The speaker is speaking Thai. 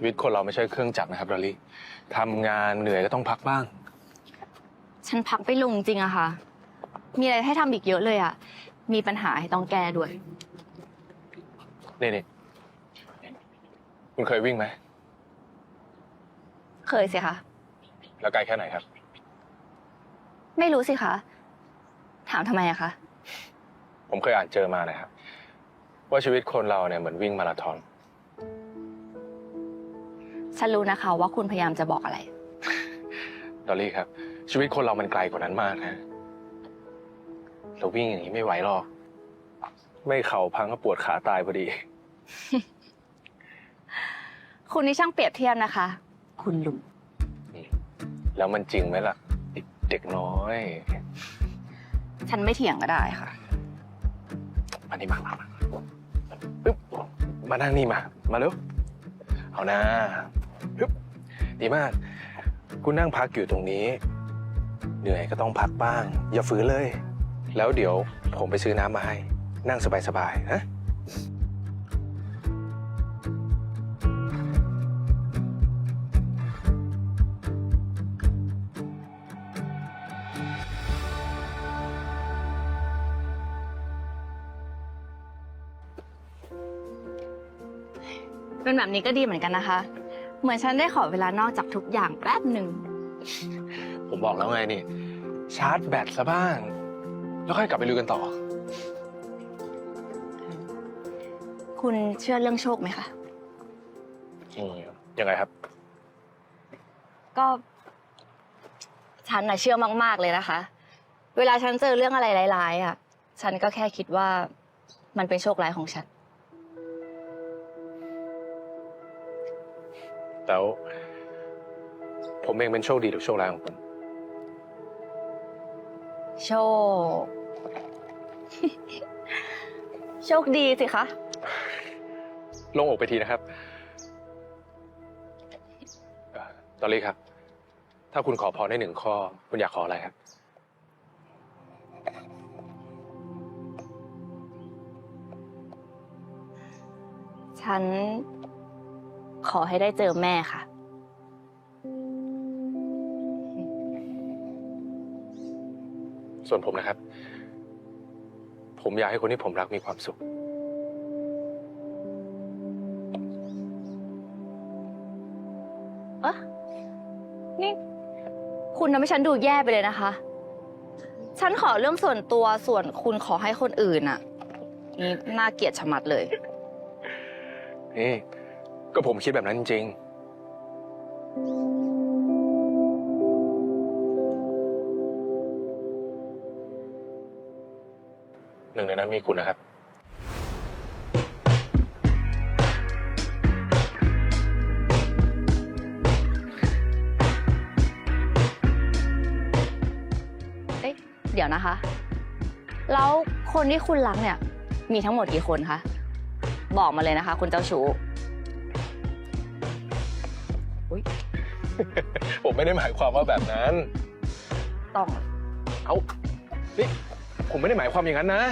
ชีวิตคนเราไม่ใช่เครื่องจักรนะครับดอลลี่ทำงานเหนื่อยก็ต้องพักบ้าง ฉันพักไปลงจริงอะค่ะ มีอะไรให้ทำอีกเยอะเลยอะมีปัญหาให้ต้องแก้ด้วย นี่นี่คุณเคยวิ่งไหม เคยสิคะ แล้วไกลแค่ไหนครับ ไม่รู้สิคะ ถามทำไมอะคะ ผมเคยอ่านเจอมานะครับ ว่าชีวิตคนเราเนี่ยเหมือนวิ่งมาราธอน ฉันรู้นะคะว่าคุณพยายามจะบอกอะไร ดอลลี่ครับ ชีวิตคนเรามันไกลกว่านั้นมากนะ เราวิ่งอย่างนี้ไม่ไหวหรอก ไม่เข่าพังก็ปวดขาตายพอดี คุณนี่ช่างเปรียบเทียบนะคะ คุณลุง แล้วมันจริงไหมล่ะไอ้เด็กน้อย ฉันไม่เถียงก็ได้ค่ะ มานี่มามามาปึ๊บมานั่งนี่มา มาเร็วเอานะปึ๊บ ดีมาก คุณนั่งพักอยู่ตรงนี้ เหนื่อยก็ต้องพักบ้าง อย่าฝืนเลย แล้วเดี๋ยวผมไปซื้อน้ำมาให้ นั่งสบายๆนะเป็นแบบนี้ก็ดีเหมือนกันนะคะ เหมือนฉันได้ขอเวลานอกจากทุกอย่างแป๊บหนึ่ง ผมบอกแล้วไงนี่ ชาร์จแบตซะบ้าง แล้วค่อยกลับไปลุยกันต่อ คุณเชื่อเรื่องโชคไหมคะ อืมยังไงครับ ก็ ฉันน่ะเชื่อมาก ๆ เลยนะคะ เวลาฉันเจอเรื่องอะไรร้ายๆอะ ฉันก็แค่คิดว่ามันเป็นโชคร้ายของฉัน แล้ว ผมเองเป็นโชคดีหรือโชคร้ายของคุณ โชค โชคดีสิคะลงอกไปทีนะครับเอ่อตอรี่ครับ ถ้าคุณขอพรได้หนึ่งข้อ คุณอยากขออะไรครับ ฉัน ขอให้ได้เจอแม่ค่ะ ส่วนผมนะครับ ผมอยากให้คนที่ผมรักมีความสุข เอะนี่ คุณทำให้ฉันดูแย่ไปเลยนะคะ ฉันขอเรื่องส่วนตัวส่วนคุณขอให้คนอื่นอะนี่น่าเกลียดชะมัดเลย นี่ ก็ผมคิดแบบนั้นจริงหนึ่งในนั้นมีคุณนะครับ เอ๊ะเดี๋ยวนะคะ แล้วคนที่คุณรักเนี่ย มีทั้งหมดกี่คนคะ บอกมาเลยนะคะ คุณเจ้าชู้ ผมไม่ได้หมายความว่าแบบนั้น ต้อง เอ้านี่ผมไม่ได้หมายความอย่างนั้นนะ